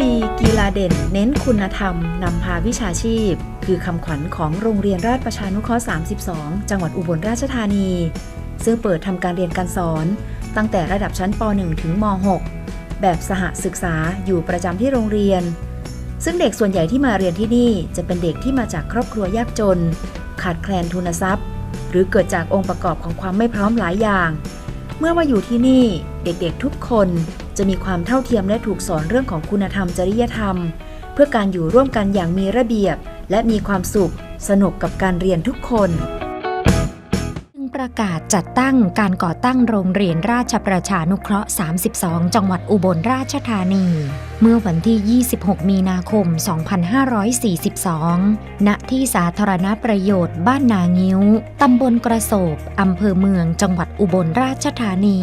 ทีกีฬาเด่น เน้นคุณธรรม นำพาวิชาชีพ คือคำขวัญของโรงเรียนราชประชานุเคราะห์ 32 จังหวัดอุบลราชธานี ซึ่งเปิดทำการเรียนการสอน ตั้งแต่ระดับชั้นป .1 ถึงม .6 แบบสหศึกษาอยู่ประจำที่โรงเรียน ซึ่งเด็กส่วนใหญ่ที่มาเรียนที่นี่จะเป็นเด็กที่มาจากครอบครัวยากจน ขาดแคลนทุนทรัพย์ หรือเกิดจากองค์ประกอบของความไม่พร้อมหลายอย่าง เมื่อมาอยู่ที่นี่เด็กๆทุกคน จะมีความเท่าเทียมและถูกสอนเรื่องของคุณธรรมจริยธรรม เพื่อการอยู่ร่วมกันอย่างมีระเบียบ และมีความสุข สนุกกับการเรียนทุกคนจึงประกาศจัดตั้งการก่อตั้งโรงเรียนราชประชานุเคราะห์ 32 จังหวัดอุบลราชธานี เมื่อวันที่ 26 มีนาคม 2542 ณ ที่สาธารณประโยชน์บ้านนางิ้ว ตำบลกระโสบอำเภอเมืองจังหวัดอุบลราชธานี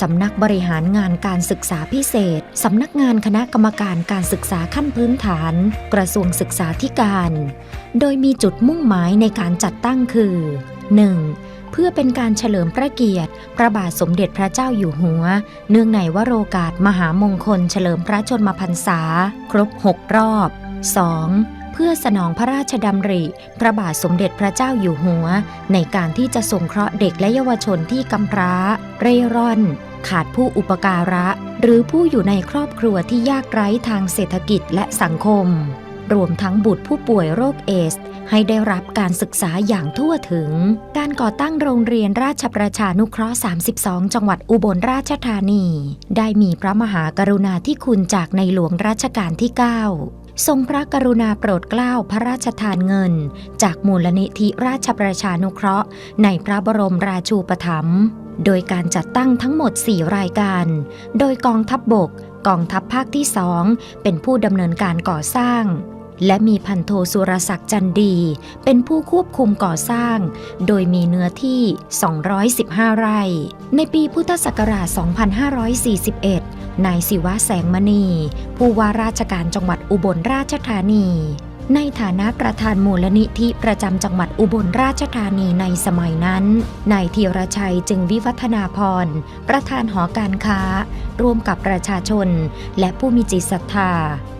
สำนักบริหารงานการศึกษาพิเศษ สำนักงานคณะกรรมการการศึกษาขั้นพื้นฐาน กระทรวงศึกษาธิการ โดยมีจุดมุ่งหมายในการจัดตั้งคือ 1. เพื่อเป็นการเฉลิมพระเกียรติ พระบาทสมเด็จพระเจ้าอยู่หัว เนื่องในวโรกาสมหามงคลเฉลิมพระชนมพรรษา ครบ 6 รอบ 2. เพื่อสนองพระราชดำริ พระบาทสมเด็จพระเจ้าอยู่หัว ในการที่จะสงเคราะห์เด็กและเยาวชนที่กำพร้า เร่ร่อน ขาดผู้อุปการะ หรือผู้อยู่ในครอบครัวที่ยากไร้ทางเศรษฐกิจและสังคม รวมทั้งบุตรผู้ป่วยโรคเอส ให้ได้รับการศึกษาอย่างทั่วถึง การก่อตั้งโรงเรียนราชประชานุเคราะห์ 32 จังหวัดอุบลราชธานี ได้มีพระมหากรุณาธิคุณจากในหลวงรัชกาลที่ 9 ทรงพระกรุณาโปรดเกล้าพระราชทานเงิน จากมูลนิธิราชประชานุเคราะห์ ในพระบรมราชูปถัมภ์โดยการจัดตั้งทั้งหมด 4 รายการ โดยกองทัพบบก กองทัพภาคที่สองเป็นผู้ดำเนินการก่อสร้าง และมีพันโทสุรศักดิ์จันดี เป็นผู้ควบคุมก่อสร้าง โดยมีเนื้อที่ 215 ไร่ ในปีพุทธศักราช 2541 นายศิวะแสงมณี ผู้ว่าราชการจังหวัดอุบลราชธานี ในฐานะประธานมูลนิธิประจำจังหวัดอุบลราชธานีในสมัยนั้น นายธีรชัยจึงวิวัฒนาพร ประธานหอการค้า ร่วมกับประชาชน และผู้มีจิตศรัทธา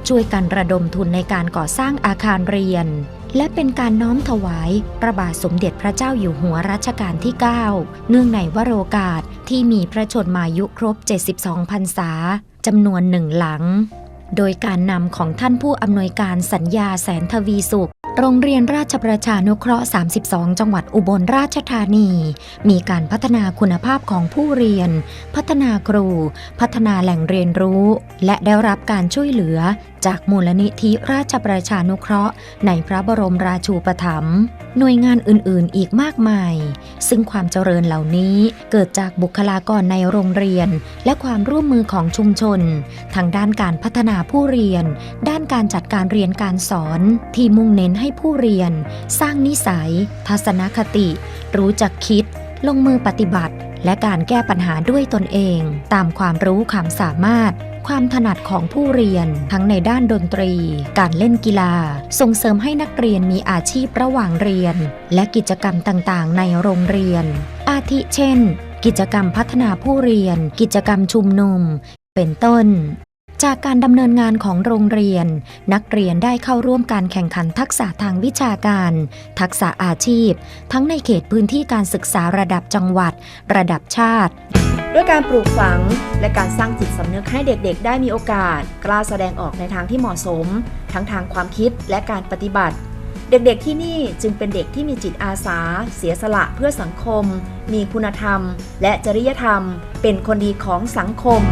ช่วยกันระดมทุนในการก่อสร้างอาคารเรียน และเป็นการน้อมถวายพระบาทสมเด็จพระเจ้าอยู่หัวรัชกาลที่ 9 เนื่องในวโรกาสที่มีพระชนมายุครบ 72 พรรษาจำนวนหนึ่งหลัง โดยการนำของท่านผู้อำนวยการสัญญาแสนทวีสุข โรงเรียนราชประชานุเคราะห์ 32 จังหวัดอุบลราชธานี มีการพัฒนาคุณภาพของผู้เรียน พัฒนาครู พัฒนาแหล่งเรียนรู้ และได้รับการช่วยเหลือ จากมูลนิธิราชประชานุเคราะห์ ในพระบรมราชูปถัมภ์หน่วยงานอื่นๆ อีกมากมาย ซึ่งความเจริญเหล่านี้เกิดจากบุคลากรในโรงเรียน และความร่วมมือของชุมชน ทางด้านการพัฒนาผู้เรียน ด้านการจัดการเรียนการสอน ที่มุ่งเน้นให้ผู้เรียน สร้างนิสัย ทัศนคติ รู้จักคิด ลงมือปฏิบัติ และการแก้ปัญหาด้วยตนเอง ตามความรู้ความสามารถ ความถนัดของผู้เรียน ทั้งในด้านดนตรี การเล่นกีฬา ส่งเสริมให้นักเรียนมีอาชีพระหว่างเรียน และกิจกรรมต่างๆ ในโรงเรียน อาทิเช่น กิจกรรมพัฒนาผู้เรียน กิจกรรมชุมนุม เป็นต้น จากการดำเนินงานของโรงเรียน นักเรียนได้เข้าร่วมการแข่งขันทักษะทางวิชาการ ทักษะอาชีพ ทั้งในเขตพื้นที่การศึกษาระดับจังหวัด ระดับชาติ ด้วยการปลูกฝังและการสร้างจิตสำนึกให้เด็กๆ ได้มีโอกาส กล้าแสดงออกในทางที่เหมาะสม ทั้งทางความคิดและการปฏิบัติ เด็กๆที่นี่จึงเป็นเด็กที่มีจิตอาสา เสียสละเพื่อสังคม มีคุณธรรม และจริยธรรม เป็นคนดีของสังคม